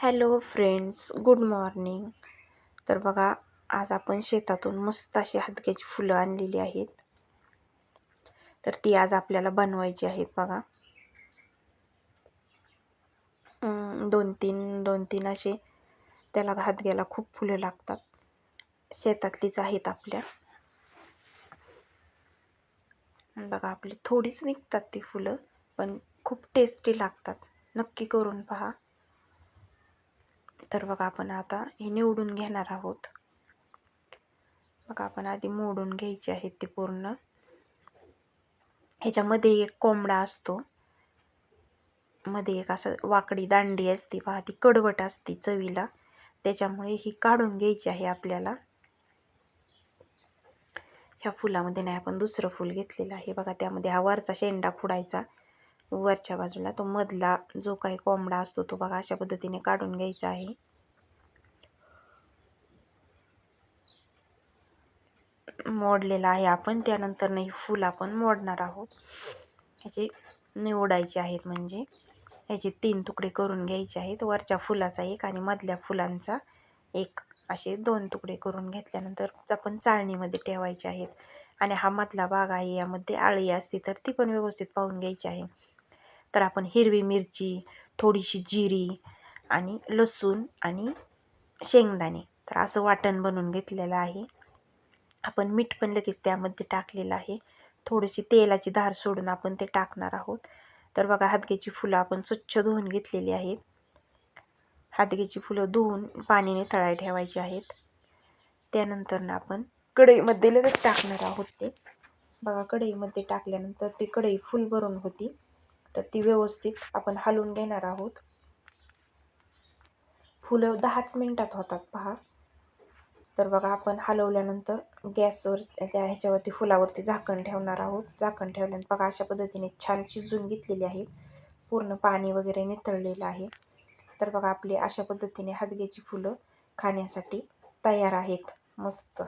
Hello friends good morning. तर बघा आज आपण शेतातून मस्त अशी हातक्याची फुलं आणलेली आहेत. तर ती आज आपल्याला बनवायची आहेत बघा. दोन तीन दोन तीन असे त्याला हदग्याला खूप फुलं लागतात. शेतातलीच आहेत आपल्या. बघा आपली थोडीच निघतात ती फुलं पण खूप टेस्टी लागतात. नक्की करून पहा. तर बघा आपण आता हे निवडून घेणार आहोत. बघा आपण आधी मोडून घ्यायचे आहेत ते पूर्ण. ह्याच्यामध्ये एक कोंबडा असतो. मध्ये एक असं वाकडी दांडी असते पहा ती कडवट असते चवीला. त्याच्यामुळे ही काढून घ्यायची आहे आपल्याला. ह्या फुलामध्ये नाही आपण दुसरं फूल घेतलेलं आहे. बघा त्यामध्ये हा वरचा शेंडा खुडायचा वरच्या बाजूला तो मधला जो काही कोंबडा असतो तो बघा अशा पद्धतीने काढून घ्यायचा आहे. मोडलेला आहे आपण त्यानंतर नाही फूल आपण मोडणार आहोत. ह्याचे निवडायचे आहेत म्हणजे ह्याचे तीन तुकडे करून घ्यायचे आहेत. वरच्या फुलाचा एक आणि मधल्या फुलांचा एक. असे दोन तुकडे करून घेतल्यानंतर आपण चाळणीमध्ये ठेवायचे आहेत. आणि हा मधला भाग आहे यामध्ये आळी असते तर ती पण व्यवस्थित पाहून घ्यायची आहे. तर आपण हिरवी मिरची थोडीशी जिरी आणि लसूण आणि शेंगदाणे. तर असं वाटण बनवून घेतलेलं आहे. आपण मीठ पण लगेच त्यामध्ये टाकलेलं आहे. थोडीशी तेलाची धार सोडून आपण ते टाकणार आहोत. तर बघा हातग्याची फुलं आपण स्वच्छ धुवून घेतलेली आहेत. हादग्याची फुलं धुवून पाण्याने तळाय ठेवायची आहेत. त्यानंतर आपण कढईमध्ये लगेच टाकणार आहोत ते. बघा कढईमध्ये टाकल्यानंतर ती कढई फुल भरून होती. तर ती व्यवस्थित आपण हलवून घेणार आहोत. फुलं दहाच मिनटात होतात पहा. तर बघा आपण हलवल्यानंतर गॅसवर त्या ह्याच्यावरती फुलावरती झाकण ठेवणार आहोत. झाकण ठेवल्यानंतर बघा अशा पद्धतीने छान शिजून घेतलेली आहेत पूर्ण पाणी वगैरे नितळलेलं आहे. तर बघा आपली अशा पद्धतीने हातग्याची फुलं खाण्यासाठी तयार आहेत. मस्त.